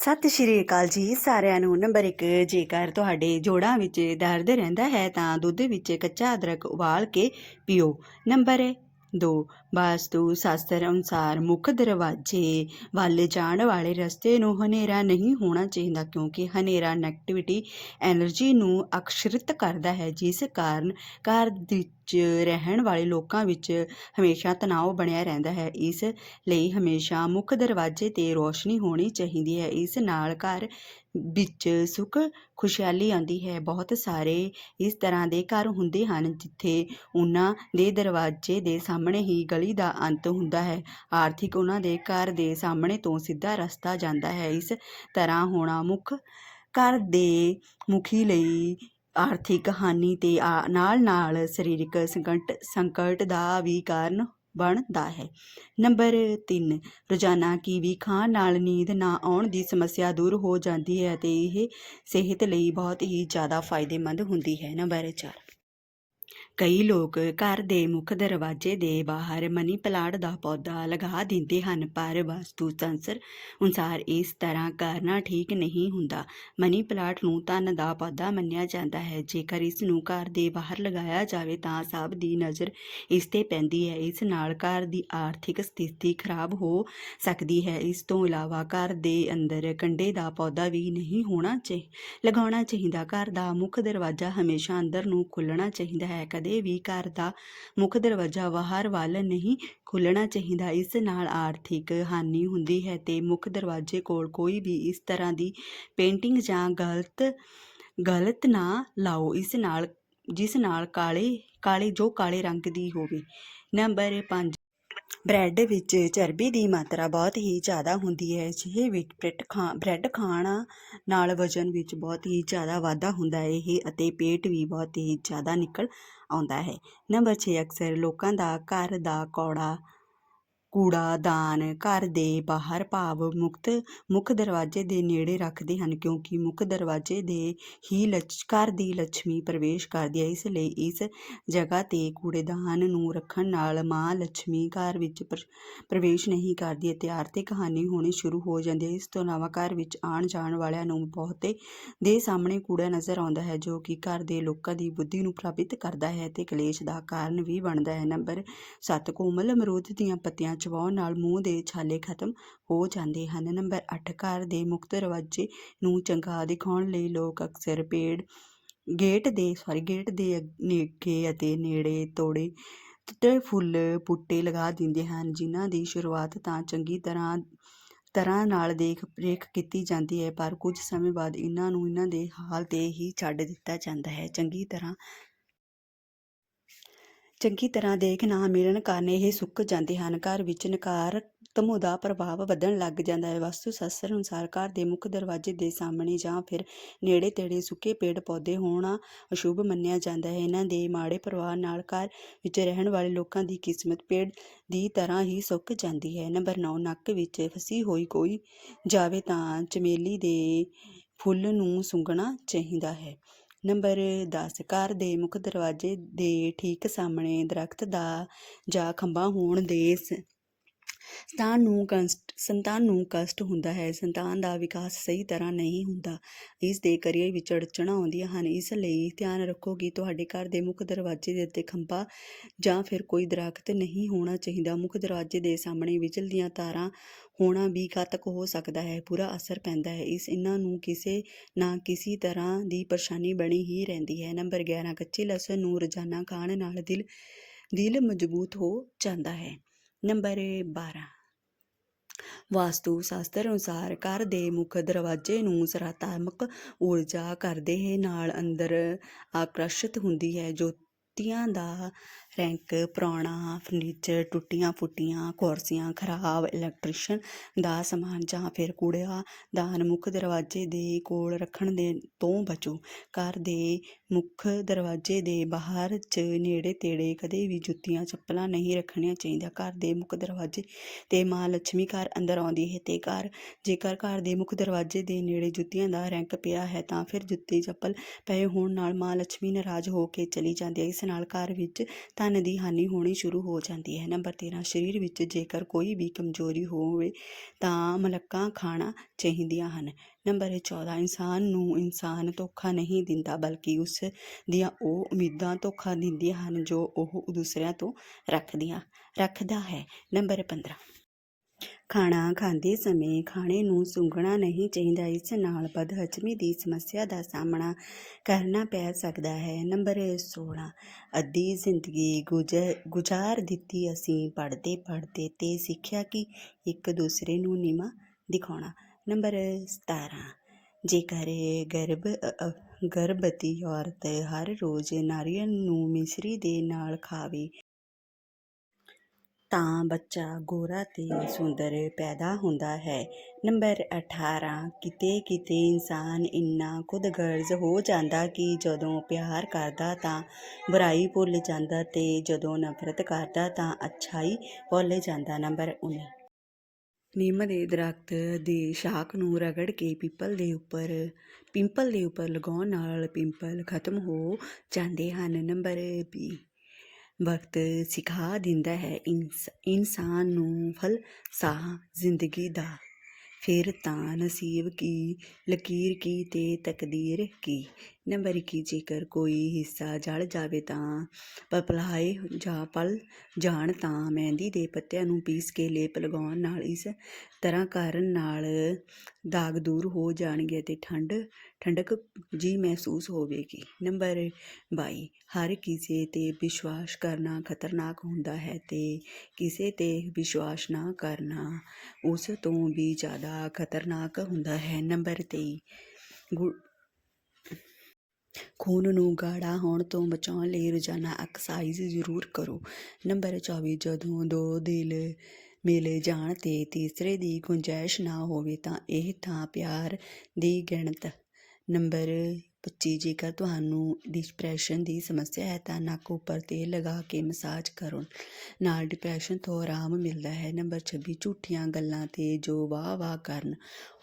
ਸਤਿ ਸ਼੍ਰੀ ਅਕਾਲ ਜੀ ਸਾਰਿਆਂ ਨੂੰ। ਨੰਬਰ 1 ਜੇਕਰ ਤੁਹਾਡੇ ਜੋੜਾਂ ਵਿੱਚ ਦਰਦ ਰਹਿੰਦਾ ਹੈ ਤਾਂ ਦੁੱਧ ਵਿੱਚ ਕੱਚਾ ਅਦਰਕ ਉਬਾਲ ਕੇ ਪੀਓ। ਨੰਬਰ 2 ਵਾਸਤੂ ਸ਼ਾਸਤਰ ਅਨੁਸਾਰ ਮੁੱਖ ਦਰਵਾਜ਼ੇ ਵੱਲ ਜਾਣ ਵਾਲੇ ਰਸਤੇ ਨੂੰ ਹਨੇਰਾ ਨਹੀਂ ਹੋਣਾ ਚਾਹੀਦਾ ਕਿਉਂਕਿ ਹਨੇਰਾ ਨੈਗੇਟਿਵਿਟੀ એનર્ਜੀ ਨੂੰ ਅਕਸ਼ਰਿਤ ਕਰਦਾ ਹੈ, ਜਿਸ ਕਾਰਨ ਘਰ ਦੀ ਵਿੱਚ ਰਹਿਣ ਵਾਲੇ ਲੋਕਾਂ ਵਿੱਚ ਹਮੇਸ਼ਾ ਤਣਾਅ ਬਣਿਆ ਰਹਿੰਦਾ ਹੈ। ਇਸ ਲਈ ਹਮੇਸ਼ਾ ਮੁੱਖ ਦਰਵਾਜ਼ੇ ਤੇ ਰੋਸ਼ਨੀ ਹੋਣੀ ਚਾਹੀਦੀ ਹੈ। ਇਸ ਨਾਲ ਘਰ ਵਿੱਚ ਸੁੱਖ ਖੁਸ਼ਹਾਲੀ ਆਉਂਦੀ ਹੈ। ਬਹੁਤ ਸਾਰੇ ਇਸ ਤਰ੍ਹਾਂ ਦੇ ਘਰ ਹੁੰਦੇ ਹਨ ਜਿੱਥੇ ਉਹਨਾਂ ਦੇ ਦਰਵਾਜ਼ੇ ਦੇ ਸਾਹਮਣੇ ਹੀ ਗਲੀ ਦਾ ਅੰਤ ਹੁੰਦਾ ਹੈ। ਆਰਥਿਕ ਉਹਨਾਂ ਦੇ ਘਰ ਦੇ ਸਾਹਮਣੇ ਤੋਂ ਸਿੱਧਾ ਰਸਤਾ ਜਾਂਦਾ ਹੈ। ਇਸ ਤਰ੍ਹਾਂ ਹੋਣਾ ਮੁੱਖ ਘਰ ਦੇ ਮੁਖੀ ਲਈ ਆਰਥਿਕ ਹਾਨੀ ਅਤੇ ਆ- ਨਾਲ ਨਾਲ ਸਰੀਰਕ ਸੰਕਟ ਸੰਕਟ ਦਾ ਵੀ ਕਾਰਨ ਬਣਦਾ ਹੈ। ਨੰਬਰ 3 ਰੋਜ਼ਾਨਾ ਕੀਵੀ ਖਾਣ ਨਾਲ ਨੀਂਦ ਨਾ ਆਉਣ ਦੀ ਸਮੱਸਿਆ ਦੂਰ ਹੋ ਜਾਂਦੀ ਹੈ ਅਤੇ ਇਹ ਸਿਹਤ ਲਈ ਬਹੁਤ ਹੀ ਜ਼ਿਆਦਾ ਫਾਇਦੇਮੰਦ ਹੁੰਦੀ ਹੈ। ਨੰਬਰ 4 ਕਈ ਲੋਕ ਘਰ ਦੇ ਮੁੱਖ ਦਰਵਾਜ਼ੇ ਦੇ ਬਾਹਰ ਮਨੀ ਪਲਾਂਟ ਦਾ ਪੌਦਾ ਲਗਾ ਦਿੰਦੇ ਹਨ, ਪਰ ਵਾਸਤੂ ਸੰਸਰ ਅਨੁਸਾਰ ਇਸ ਤਰ੍ਹਾਂ ਕਰਨਾ ਠੀਕ ਨਹੀਂ ਹੁੰਦਾ। ਮਨੀ ਪਲਾਂਟ ਨੂੰ ਧਨ ਦਾ ਪੌਦਾ ਮੰਨਿਆ ਜਾਂਦਾ ਹੈ। ਜੇਕਰ ਇਸ ਨੂੰ ਘਰ ਦੇ ਬਾਹਰ ਲਗਾਇਆ ਜਾਵੇ ਤਾਂ ਸਭ ਦੀ ਨਜ਼ਰ ਇਸ ਤੇ ਪੈਂਦੀ ਹੈ। ਇਸ ਨਾਲ ਘਰ ਦੀ ਆਰਥਿਕ ਸਥਿਤੀ ਖਰਾਬ ਹੋ ਸਕਦੀ ਹੈ। ਇਸ ਤੋਂ ਇਲਾਵਾ ਘਰ ਦੇ ਅੰਦਰ ਕੰਡੇ ਦਾ ਪੌਦਾ ਵੀ ਨਹੀਂ ਹੋਣਾ ਚਾਹੀ ਲਗਾਉਣਾ ਚਾਹੀਦਾ। ਘਰ ਦਾ ਮੁੱਖ ਦਰਵਾਜ਼ਾ ਹਮੇਸ਼ਾ ਅੰਦਰ ਨੂੰ ਖੁੱਲਣਾ ਚਾਹੀਦਾ ਹੈ। ਕਦੇ ਵੀ ਘਰ ਦਾ ਮੁੱਖ ਦਰਵਾਜ਼ਾ ਬਾਹਰ ਵੱਲ ਨਹੀਂ ਖੁੱਲਣਾ ਚਾਹੀਦਾ। ਇਸ ਨਾਲ ਆਰਥਿਕ ਹਾਨੀ ਹੁੰਦੀ ਹੈ ਤੇ ਮੁੱਖ ਦਰਵਾਜ਼ੇ ਕੋਲ ਕੋਈ ਵੀ ਇਸ ਤਰ੍ਹਾਂ ਦੀ ਪੇਂਟਿੰਗ ਜਾਂ ਗਲਤ ਗਲਤ ਨਾ ਲਾਓ। ਇਸ ਨਾਲ, ਜਿਸ ਨਾਲ ਕਾਲੇ ਕਾਲੇ, ਜੋ ਕਾਲੇ ਰੰਗ ਦੀ ਹੋਵੇ। ਨੰਬਰ 5 ਬ੍ਰੈਡ ਵਿੱਚ ਚਰਬੀ ਦੀ ਮਾਤਰਾ ਬਹੁਤ ਹੀ ਜ਼ਿਆਦਾ ਹੁੰਦੀ ਹੈ। ਜਿਹੇ ਵਿੱਚ ਬ੍ਰੈਡ ਖਾ, ਬ੍ਰੈਡ ਖਾਣਾ ਨਾਲ ਵਜ਼ਨ ਵਿੱਚ ਬਹੁਤ ਹੀ ਜ਼ਿਆਦਾ ਵਾਧਾ ਹੁੰਦਾ ਹੈ। ਇਹ ਅਤੇ ਪੇਟ ਵੀ ਬਹੁਤ ਹੀ ਜ਼ਿਆਦਾ ਨਿਕਲ ਆਉਂਦਾ ਹੈ। ਨੰਬਰ 6 ਅਕਸਰ ਲੋਕਾਂ ਦਾ ਘਰ ਦਾ ਕੌੜਾ ਕੂੜਾ, ਦਾਨ, ਘਰ ਦੇ ਬਾਹਰ ਭਾਵ ਮੁਕਤ, ਮੁੱਖ ਦਰਵਾਜ਼ੇ ਦੇ ਨੇੜੇ ਰੱਖਦੇ ਹਨ ਕਿਉਂਕਿ ਮੁੱਖ ਦਰਵਾਜ਼ੇ ਦੇ ਹੀ ਲਛ ਘਰ ਦੀ ਲక్ష్ਮੀ ਪ੍ਰਵੇਸ਼ ਕਰਦੀ ਹੈ। ਇਸ ਲਈ ਇਸ ਜਗ੍ਹਾ 'ਤੇ ਕੂੜੇ ਦਾਨ ਨੂੰ ਰੱਖਣ ਨਾਲ ਮਾਂ ਲక్ష్ਮੀ ਘਰ ਵਿੱਚ ਪ੍ਰ, ਪ੍ਰਵੇਸ਼ ਨਹੀਂ ਕਰਦੀ ਅਤੇ ਆਰਥਿਕ ਹਾਨੀ ਹੋਣੀ ਸ਼ੁਰੂ ਹੋ ਜਾਂਦੀ ਹੈ। ਇਸ ਤੋਂ ਇਲਾਵਾ ਘਰ ਵਿੱਚ ਆਉਣ ਜਾਣ ਵਾਲਿਆਂ ਨੂੰ ਬਹੁਤੇ ਦੇ ਸਾਹਮਣੇ ਕੂੜਾ ਨਜ਼ਰ ਆਉਂਦਾ ਹੈ ਜੋ ਕਿ ਘਰ ਦੇ ਲੋਕਾਂ ਦੀ ਬੁੱਧੀ ਨੂੰ ਪ੍ਰਭਾਵਿਤ ਕਰਦਾ ਹੈ ਅਤੇ ਕਲੇਸ਼ ਦਾ ਕਾਰਨ ਵੀ ਬਣਦਾ ਹੈ। ਨੰਬਰ 7 ਕੋਮਲ ਅਮਰੂਦ ਦੀਆਂ ਪੱਤੀਆਂ ਚਬਾਉਣ ਨਾਲ ਮੂੰਹ ਦੇ ਛਾਲੇ ਖਤਮ ਹੋ ਜਾਂਦੇ ਹਨ। ਨੰਬਰ 8 ਘਰ ਦੇ ਮੁੱਖ ਦਰਵਾਜ਼ੇ ਨੂੰ ਚੰਗਾ ਦਿਖਾਉਣ ਲਈ ਲੋਕ ਅਕਸਰ ਪੇੜ ਗੇਟ ਦੇ ਸੌਰੀ ਗੇਟ ਦੇ ਨੇੜੇ ਅਤੇ ਨੇੜੇ ਤੋੜੇ ਤੇ ਫੁੱਲ ਬੂਟੇ ਲਗਾ ਦਿੰਦੇ ਹਨ, ਜਿਨ੍ਹਾਂ ਦੀ ਸ਼ੁਰੂਆਤ ਤਾਂ ਚੰਗੀ ਤਰ੍ਹਾਂ ਤਰ੍ਹਾਂ ਨਾਲ ਦੇਖ, ਰੇਖ ਕੀਤੀ ਜਾਂਦੀ ਹੈ, ਪਰ ਕੁਝ ਸਮੇਂ ਬਾਅਦ ਇਹਨਾਂ ਨੂੰ ਇਹਨਾਂ ਦੇ ਹਾਲ ਤੇ ਹੀ ਛੱਡ ਦਿੱਤਾ ਜਾਂਦਾ ਹੈ। ਚੰਗੀ ਤਰ੍ਹਾਂ ਚੰਗੀ ਤਰ੍ਹਾਂ ਦੇਖ ਨਾ ਮਿਲਣ ਕਾਰਨ ਇਹ ਸੁੱਕ ਜਾਂਦੇ ਹਨ। ਘਰ ਵਿੱਚ ਨਕਾਰਾਤਮਕ ਦਾ ਪ੍ਰਭਾਵ ਵਧਣ ਲੱਗ ਜਾਂਦਾ ਹੈ। ਵਾਸਤੂ ਸ਼ਾਸਤਰ ਅਨੁਸਾਰ ਘਰ ਦੇ ਮੁੱਖ ਦਰਵਾਜ਼ੇ ਦੇ ਸਾਹਮਣੇ ਜਾਂ ਫਿਰ ਨੇੜੇ ਤੇੜੇ ਸੁੱਕੇ ਪੇੜ ਪੌਦੇ ਹੋਣਾ ਅਸ਼ੁਭ ਮੰਨਿਆ ਜਾਂਦਾ ਹੈ। ਇਹਨਾਂ ਦੇ ਮਾੜੇ ਪ੍ਰਭਾਵ ਨਾਲ ਘਰ ਵਿੱਚ ਰਹਿਣ ਵਾਲੇ ਲੋਕਾਂ ਦੀ ਕਿਸਮਤ ਪੇੜ ਦੀ ਤਰ੍ਹਾਂ ਹੀ ਸੁੱਕ ਜਾਂਦੀ ਹੈ। ਨੰਬਰ 9 ਨੱਕ ਵਿੱਚ ਫਸੀ ਹੋਈ ਕੋਈ ਜਾਵੇ ਤਾਂ ਚਮੇਲੀ ਦੇ ਫੁੱਲ ਨੂੰ ਸੁੰਘਣਾ ਚਾਹੀਦਾ ਹੈ। ਨੰਬਰ 10 ਘਰ ਦੇ ਮੁੱਖ ਦਰਵਾਜ਼ੇ ਦੇ ਠੀਕ ਸਾਹਮਣੇ ਦਰਖਤ ਦਾ ਜਾਂ ਖੰਭਾ ਹੋਣ ਦੇ ਸੰਤਾਨ ਨੂੰ ਕਸ਼ਟ, ਸੰਤਾਨ ਨੂੰ ਕਸ਼ਟ ਹੁੰਦਾ ਹੈ, ਸੰਤਾਨ ਦਾ ਵਿਕਾਸ ਸਹੀ ਤਰ੍ਹਾਂ ਨਹੀਂ ਹੁੰਦਾ। ਇਸ ਦੇ ਕਰੀਅਰ ਵਿੱਚ ਅੜਚਣਾਂ ਆਉਂਦੀਆਂ ਹਨ, ਇਸ ਲਈ ਧਿਆਨ ਰੱਖੋ ਕਿ ਤੁਹਾਡੇ ਘਰ ਦੇ ਮੁੱਖ ਦਰਵਾਜ਼ੇ ਦੇ ਉੱਤੇ ਖੰਭਾ ਜਾਂ ਫਿਰ ਕੋਈ ਦਰਖਤ ਨਹੀਂ ਹੋਣਾ ਚਾਹੀਦਾ। ਮੁੱਖ ਦਰਵਾਜ਼ੇ ਦੇ ਸਾਹਮਣੇ ਬਿਜਲੀ ਦੀਆਂ ਤਾਰਾਂ ਹੋਣਾ ਵੀ ਘਾਤਕ ਹੋ ਸਕਦਾ ਹੈ, ਬੁਰਾ ਅਸਰ ਪੈਂਦਾ ਹੈ। ਇਸ ਇਹਨਾਂ ਨੂੰ ਕਿਸੇ ਨਾ ਕਿਸੇ ਤਰ੍ਹਾਂ ਦੀ ਪਰੇਸ਼ਾਨੀ ਬਣੀ ਹੀ ਰਹਿੰਦੀ ਹੈ। ਨੰਬਰ 11 ਕੱਚੇ ਲਸਣ ਨੂੰ ਰੋਜ਼ਾਨਾ ਖਾਣ ਨਾਲ ਦਿਲ ਦਿਲ ਮਜ਼ਬੂਤ ਹੋ ਜਾਂਦਾ ਹੈ। ਨੰਬਰ 12 ਵਾਸਤੂ ਸ਼ਾਸਤਰ ਅਨੁਸਾਰ ਘਰ ਦੇ ਮੁੱਖ ਦਰਵਾਜ਼ੇ ਨੂੰ ਸਕਾਰਾਤਮਕ ਊਰਜਾ ਕਰਦੇ ਨਾਲ ਅੰਦਰ ਆਕਰਸ਼ਿਤ ਹੁੰਦੀ ਹੈ। ਜੋਤੀਆਂ ਦਾ ਰੈਂਕ, ਪੁਰਾਣਾ, ਫਰਨੀਚਰ, ਟੁੱਟੀਆਂ ਫੁੱਟੀਆਂ ਕੁਰਸੀਆਂ ਖਰਾਬ ਇਲੈਕਟ੍ਰੀਸ਼ਨ ਦਾ ਸਮਾਨ ਜਾਂ ਫਿਰ ਕੂੜਾ ਦਾਨ ਮੁੱਖ ਦਰਵਾਜ਼ੇ ਦੇ ਕੋਲ ਰੱਖਣ ਦੇ ਤੋਂ ਬਚੋ। ਘਰ ਦੇ ਮੁੱਖ ਦਰਵਾਜ਼ੇ ਦੇ ਬਾਹਰ ਚ ਨੇੜੇ ਤੇੜੇ ਕਦੇ ਵੀ ਜੁੱਤੀਆਂ, ਚੱਪਲਾਂ ਨਹੀਂ ਰੱਖਣੀਆਂ ਚਾਹੀਦੀਆਂ। ਘਰ ਦੇ ਮੁੱਖ ਦਰਵਾਜ਼ੇ ਤੇ ਮਾਂ ਲక్ష్ਮੀ ਘਰ ਅੰਦਰ ਆਉਂਦੀ ਹੈ ਤੇ ਘਰ, ਜੇਕਰ ਘਰ ਦੇ ਮੁੱਖ ਦਰਵਾਜ਼ੇ ਦੇ ਨੇੜੇ ਜੁੱਤੀਆਂ ਦਾ ਰੈਂਕ ਪਿਆ ਹੈ ਤਾਂ ਫਿਰ ਜੁੱਤੀ, ਚੱਪਲ ਪਏ ਹੋਣ ਨਾਲ ਮਾਂ ਲక్ష్ਮੀ ਨਾਰਾਜ਼ ਹੋ ਕੇ ਚਲੀ ਜਾਂਦੀ ਹੈ। ਇਸ ਨਾਲ ਘਰ ਵਿੱਚ ਧਨ ਦੀ ਹਾਨੀ ਹੋਣੀ ਸ਼ੁਰੂ ਹੋ ਜਾਂਦੀ ਹੈ। ਨੰਬਰ 13 ਸਰੀਰ ਵਿੱਚ ਜੇਕਰ ਕੋਈ ਵੀ ਕਮਜ਼ੋਰੀ ਹੋਵੇ ਤਾਂ ਮਲੱਕਾਂ ਖਾਣਾ ਚਾਹੀਦੀਆਂ ਹਨ। ਨੰਬਰ 14 ਇਨਸਾਨ ਨੂੰ ਇਨਸਾਨ ਧੋਖਾ ਨਹੀਂ ਦਿੰਦਾ, ਬਲਕਿ ਉਸ ਦੀਆਂ ਉਹ ਉਮੀਦਾਂ ਧੋਖਾ ਦਿੰਦੀਆਂ ਹਨ ਜੋ ਉਹ ਦੂਸਰਿਆਂ ਤੋਂ ਰੱਖਦੀਆਂ, ਰੱਖਦਾ ਹੈ। ਨੰਬਰ 15 ਖਾਣਾ ਖਾਂਦੇ ਸਮੇਂ ਖਾਣੇ ਨੂੰ ਸੁੰਘਣਾ ਨਹੀਂ ਚਾਹੀਦਾ, ਇਸ ਨਾਲ ਬਦਹਜ਼ਮੀ ਦੀ ਸਮੱਸਿਆ ਦਾ ਸਾਹਮਣਾ ਕਰਨਾ ਪੈ ਸਕਦਾ ਹੈ। ਨੰਬਰ 16 ਅੱਧੀ ਜ਼ਿੰਦਗੀ ਗੁਜ਼ਰ ਗੁਜ਼ਾਰ ਦਿੱਤੀ ਅਸੀਂ। ਪੜ੍ਹਦੇ ਪੜ੍ਹਦੇ ਤੇ ਸਿੱਖਿਆ ਕਿ? ਇੱਕ ਦੂਸਰੇ ਨੂੰ ਨੀਵਾਂ ਦਿਖਾਉਣਾ। ਨੰਬਰ 17 ਜੇਕਰ ਗਰਭ ਗਰਭਵਤੀ ਔਰਤ ਹਰ ਰੋਜ਼ ਨਾਰੀਅਲ ਨੂੰ ਮਿਸਰੀ ਦੇ ਨਾਲ ਖਾਵੇ ਤਾਂ ਬੱਚਾ ਗੋਰਾ ਅਤੇ ਸੁੰਦਰ ਪੈਦਾ ਹੁੰਦਾ ਹੈ। ਨੰਬਰ 18 ਕਿਤੇ ਕਿਤੇ ਇਨਸਾਨ ਇੰਨਾ ਖੁਦਗਰਜ਼ ਹੋ ਜਾਂਦਾ ਕਿ ਜਦੋਂ ਪਿਆਰ ਕਰਦਾ ਤਾਂ ਬੁਰਾਈ ਭੁੱਲ ਜਾਂਦਾ ਤੇ ਜਦੋਂ ਨਫ਼ਰਤ ਕਰਦਾ ਤਾਂ ਅੱਛਾਈ ਭੁੱਲ ਜਾਂਦਾ। ਨੰਬਰ 19 ਨਿੰਮ ਦੇ ਦਰਖਤ ਦੀ ਸ਼ਾਖ ਨੂੰ ਰਗੜ ਕੇ ਪਿੱਪਲ ਦੇ ਉੱਪਰ, ਪਿੰਪਲ ਦੇ ਉੱਪਰ ਲਗਾਉਣ ਨਾਲ ਪਿੰਪਲ ਖਤਮ ਹੋ ਜਾਂਦੇ ਹਨ। ਨੰਬਰ 20 ਵਕਤ ਸਿਖਾ ਦਿੰਦਾ ਹੈ ਇਨਸ, ਇਨਸਾਨ ਨੂੰ ਫਲਸਾਹ ਜ਼ਿੰਦਗੀ ਦਾ। ਫਿਰ ਤਾਂ ਨਸੀਬ ਕੀ, ਲਕੀਰ ਕੀ ਤੇ ਤਕਦੀਰ ਕੀ। ਨੰਬਰ 21 ਜੇਕਰ, ਕੋਈ ਹਿੱਸਾ ਜਲ ਜਾਵੇ ਤਾਂ। ਪਪਲਾਏ ਜਾਂ ਪਲ ਜਾਣ ਤਾਂ ਮਹਿੰਦੀ ਦੇ ਪੱਤਿਆਂ ਨੂੰ ਪੀਸ ਕੇ ਲੇਪ ਲਗਾਉਣ ਨਾਲ ਇਸ ਤਰ੍ਹਾਂ ਕਰਨ ਨਾਲ ਦਾਗ ਦੂਰ ਹੋ ਜਾਣਗੇ ਤੇ ਠੰਡ, ਠੰਡਕ ਜੀ ਮਹਿਸੂਸ ਹੋਵੇਗੀ। ਨੰਬਰ 22 ਹਰ ਕਿਸੇ ਤੇ ਵਿਸ਼ਵਾਸ ਕਰਨਾ ਖਤਰਨਾਕ ਹੁੰਦਾ ਹੈ ਤੇ ਕਿਸੇ ਤੇ ਵਿਸ਼ਵਾਸ ਨਾ ਕਰਨਾ ਉਸ ਤੋਂ ਵੀ ਜ਼ਿਆਦਾ ਖਤਰਨਾਕ ਹੁੰਦਾ ਹੈ। ਨੰਬਰ 23 ਗੁ- ਖੂਨ ਨੂੰ ਗਾੜਾ ਹੋਣ ਤੋਂ ਬਚਾਉਣ ਲਈ ਰੋਜ਼ਾਨਾ ਐਕਸਾਈਜ਼ ਜ਼ਰੂਰ ਕਰੋ। ਨੰਬਰ 24 ਜਦੋਂ ਦੋ ਦਿਲ ਮਿਲ ਜਾਣ ਤੇ ਤੀਸਰੇ ਦੀ ਗੁੰਜਾਇਸ਼ ਨਾ ਹੋਵੇ ਤਾਂ ਇਹ ਥਾਂ ਪਿਆਰ ਦੀ ਗਿਣਤ। ਨੰਬਰ 25 ਜੇਕਰ ਤੁਹਾਨੂੰ ਡਿਪਰੈਸ਼ਨ ਦੀ ਸਮੱਸਿਆ ਹੈ, ਤਾਂ ਨੱਕ ਉੱਪਰ ਤੇਲ ਲਗਾ ਕੇ ਮਸਾਜ ਕਰੋ। ਨਾਲ ਡਿਪਰੈਸ਼ਨ ਤੋਂ ਆਰਾਮ ਮਿਲਦਾ ਹੈ। ਨੰਬਰ 26 ਝੂਠੀਆਂ ਗੱਲਾਂ ਤੇ ਜੋ ਵਾਹ ਵਾਹ ਕਰਨ,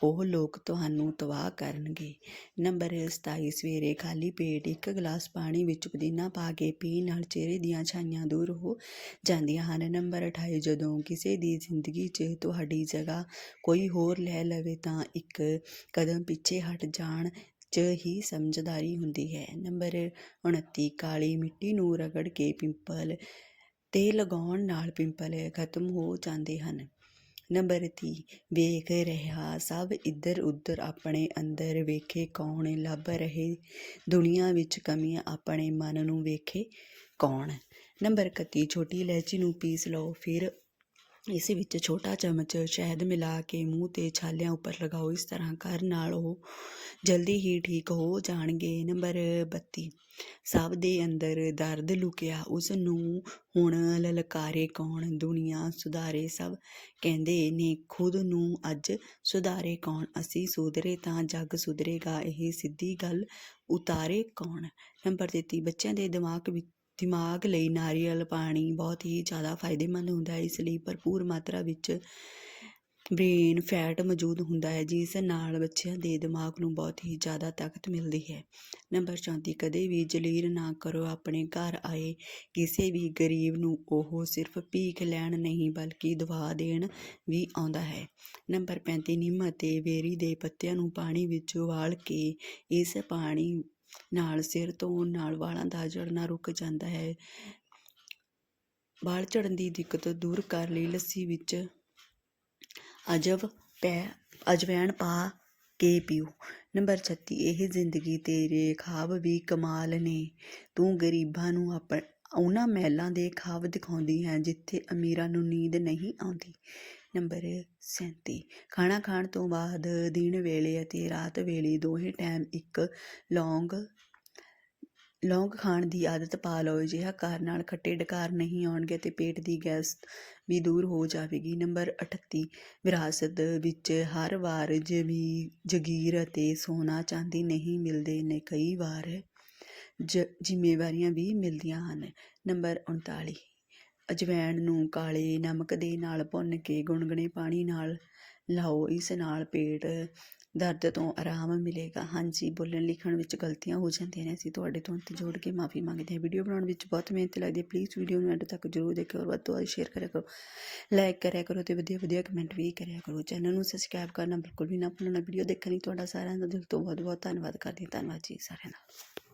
ਉਹ ਲੋਕ ਤੁਹਾਨੂੰ ਤਬਾਹ ਕਰਨਗੇ। ਨੰਬਰ 27 ਸਵੇਰੇ ਖਾਲੀ ਪੇਟ ਇੱਕ ਗਲਾਸ ਪਾਣੀ ਵਿੱਚ ਪੁਦੀਨਾ ਪਾ ਕੇ ਪੀਣ ਨਾਲ ਚਿਹਰੇ ਦੀਆਂ ਛਾਈਆਂ ਦੂਰ ਹੋ ਜਾਂਦੀਆਂ ਹਨ। ਨੰਬਰ 28 ਜਦੋਂ ਕਿਸੇ ਦੀ ਜ਼ਿੰਦਗੀ 'ਚ ਤੁਹਾਡੀ ਜਗ੍ਹਾ ਕੋਈ ਹੋਰ ਲੈ ਲਵੇ, ਤਾਂ ਇੱਕ ਕਦਮ ਪਿੱਛੇ ਹਟ ਜਾਣ 'ਚ ਹੀ ਸਮਝਦਾਰੀ ਹੁੰਦੀ ਹੈ। ਨੰਬਰ 29 ਕਾਲੀ ਮਿੱਟੀ ਨੂੰ ਰਗੜ ਕੇ ਪਿੰਪਲ ਤੇ ਲਗਾਉਣ ਨਾਲ ਪਿੰਪਲ ਖਤਮ ਹੋ ਜਾਂਦੇ ਹਨ। ਨੰਬਰ 30 ਵੇਖ ਰਿਹਾ ਸਭ ਇੱਧਰ ਉੱਧਰ ਆਪਣੇ ਅੰਦਰ ਵੇਖੇ ਕੌਣ ਲੱਭ ਰਹੇ? ਦੁਨੀਆ ਵਿੱਚ ਕਮੀਆਂ ਆਪਣੇ ਮਨ ਨੂੰ ਵੇਖੇ ਕੌਣ? ਨੰਬਰ 31 ਛੋਟੀ ਇਲਾਇਚੀ ਨੂੰ ਪੀਸ ਲਓ, ਫਿਰ ਇਸ ਵਿੱਚ ਛੋਟਾ ਚਮਚ ਸ਼ਹਿਦ ਮਿਲਾ ਕੇ ਮੂੰਹ ਤੇ ਛਾਲਿਆਂ ਉੱਪਰ ਲਗਾਓ। ਇਸ ਤਰ੍ਹਾਂ ਕਰਨ ਨਾਲ ਉਹ ਜਲਦੀ ਹੀ ਠੀਕ ਹੋ ਜਾਣਗੇ। ਨੰਬਰ 32 ਸਭ ਦੇ ਅੰਦਰ ਦਰਦ ਲੁਕਿਆ। ਉਸ ਨੂੰ ਹੁਣ ਲਲਕਾਰੇ ਕੌਣ? ਦੁਨੀਆ ਸੁਧਾਰੇ। ਸਭ ਕਹਿੰਦੇ ਨੇ, ਖੁਦ ਨੂੰ ਅੱਜ ਸੁਧਾਰੇ ਕੌਣ? ਅਸੀਂ ਸੁਧਰੇ ਤਾਂ ਜੱਗ ਸੁਧਰੇਗਾ। ਇਹ ਸਿੱਧੀ ਗੱਲ, ਉਤਾਰੇ ਕੌਣ? ਨੰਬਰ 33 ਬੱਚਿਆਂ ਦੇ ਦਿਮਾਗ ਵਿੱਚ ਦਿਮਾਗ ਲਈ ਨਾਰੀਅਲ ਪਾਣੀ ਬਹੁਤ ਹੀ ਜ਼ਿਆਦਾ ਫਾਇਦੇਮੰਦ ਹੁੰਦਾ ਹੈ, ਇਸ ਲਈ ਭਰਪੂਰ ਮਾਤਰਾ ਵਿੱਚ ਬ੍ਰੇਨ ਫੈਟ ਮੌਜੂਦ ਹੁੰਦਾ ਹੈ, ਜਿਸ ਨਾਲ ਬੱਚਿਆਂ ਦੇ ਦਿਮਾਗ ਨੂੰ ਬਹੁਤ ਹੀ ਜ਼ਿਆਦਾ ਤਾਕਤ ਮਿਲਦੀ ਹੈ। ਨੰਬਰ 34 ਕਦੇ ਵੀ ਜਲੀਲ ਨਾ ਕਰੋ, ਆਪਣੇ ਘਰ ਆਏ ਕਿਸੇ ਵੀ ਗਰੀਬ ਨੂੰ ਉਹ ਸਿਰਫ ਭੀਖ ਲੈਣ ਨਹੀਂ, ਬਲਕਿ ਦਵਾ ਦੇਣ ਵੀ ਆਉਂਦਾ ਹੈ। ਨੰਬਰ 35 ਨਿੰਮ ਅਤੇ ਵੇਰੀ ਦੇ ਪੱਤਿਆਂ ਨੂੰ ਪਾਣੀ ਵਿੱਚ ਉਬਾਲ ਕੇ ਇਸ ਪਾਣੀ ਨਾਲ ਸਿਰ ਧੋਣ, ਨਾਲ ਵਾਲਾਂ ਦਾ ਝੜਨਾ ਰੁਕ ਜਾਂਦਾ ਹੈ। ਵਾਲ ਝੜਨ ਦੀ ਦਿੱਕਤ ਦੂਰ ਕਰਨ ਲਈ ਲੱਸੀ ਵਿੱਚ ਅਜਵ ਪੈ, ਅਜਵੈਣ ਪਾ ਕੇ ਪੀਓ। ਨੰਬਰ 36 ਇਹ ਜ਼ਿੰਦਗੀ ਤੇਰੇ ਖਾਬ ਵੀ ਕਮਾਲ ਨੇ। ਤੂੰ ਗਰੀਬਾਂ ਨੂੰ ਆਪਣ, ਉਹਨਾਂ ਮਹਿਲਾਂ ਦੇ ਖਾਬ ਦਿਖਾਉਂਦੀ ਹੈ, ਜਿੱਥੇ ਅਮੀਰਾਂ ਨੂੰ ਨੀਂਦ ਨਹੀਂ ਆਉਂਦੀ। ਨੰਬਰ 37 ਖਾਣਾ ਖਾਣ ਤੋਂ ਬਾਅਦ ਦਿਨ ਵੇਲੇ ਅਤੇ ਰਾਤ ਵੇਲੇ ਦੋਹੇ ਟਾਈਮ ਇੱਕ ਲੌਂਗ ਲੌਂਗ ਖਾਣ ਦੀ ਆਦਤ ਪਾ ਲਓ। ਅਜਿਹਾ ਕਾਰਨ ਨਾਲ ਖੱਟੇ ਡਕਾਰ ਨਹੀਂ ਆਉਣਗੇ ਤੇ ਪੇਟ ਦੀ ਗੈਸ ਵੀ ਦੂਰ ਹੋ ਜਾਵੇਗੀ। ਨੰਬਰ 38 ਵਿਰਾਸਤ ਵਿੱਚ ਹਰ ਵਾਰ ਜਮੀ ਜਗੀਰ ਅਤੇ ਸੋਨਾ ਚਾਂਦੀ ਨਹੀਂ ਮਿਲਦੇ ਨੇ। ਕਈ ਵਾਰ ਜ, ਜ਼ਿੰਮੇਵਾਰੀਆਂ ਵੀ ਮਿਲਦੀਆਂ ਹਨ। ਨੰਬਰ 39 ਅਜਵਾਇਣ ਨੂੰ ਕਾਲੇ ਨਮਕ ਦੇ ਨਾਲ ਭੁੰਨ ਕੇ ਗੁਣਗੁਣੇ ਪਾਣੀ ਨਾਲ ਲਾਓ, ਇਸ ਨਾਲ ਪੇਟ ਦਰਦ ਤੋਂ ਆਰਾਮ ਮਿਲੇਗਾ। ਹਾਂਜੀ, ਬੋਲਣ ਲਿਖਣ ਵਿੱਚ ਗਲਤੀਆਂ ਹੋ ਜਾਂਦੀਆਂ ਨੇ, ਅਸੀਂ ਤੁਹਾਡੇ ਤੋਂ ਹੱਥ ਜੋੜ ਕੇ ਮਾਫੀ ਮੰਗਦੇ ਹਾਂ। ਵੀਡੀਓ ਬਣਾਉਣ ਵਿੱਚ ਬਹੁਤ ਮਿਹਨਤ ਲੱਗਦੀ ਹੈ। ਪਲੀਜ਼ ਵੀਡੀਓ ਨੂੰ ਐਂਡ ਤੱਕ ਜਰੂਰ ਦੇਖਿਓ ਔਰ ਵੱਧ ਤੋਂ ਵੱਧ ਸ਼ੇਅਰ ਕਰਿਆ ਕਰੋ। ਲਾਈਕ ਕਰਿਆ ਕਰੋ ਤੇ ਵਧੀਆ ਵਧੀਆ ਕਮੈਂਟ ਵੀ ਕਰਿਆ ਕਰੋ। ਚੈਨਲ ਨੂੰ ਸਬਸਕ੍ਰਾਈਬ ਕਰਨਾ ਬਿਲਕੁਲ ਵੀ ਨਾ ਭੁੱਲਣਾ। ਵੀਡੀਓ ਦੇਖਣ ਲਈ ਤੁਹਾਡਾ ਸਾਰਿਆਂ ਦਾ ਦਿਲ ਤੋਂ ਬਹੁਤ ਬਹੁਤ ਧੰਨਵਾਦ ਕਰਦੀ ਹਾਂ। ਧੰਨਵਾਦ ਜੀ ਸਾਰਿਆਂ ਦਾ।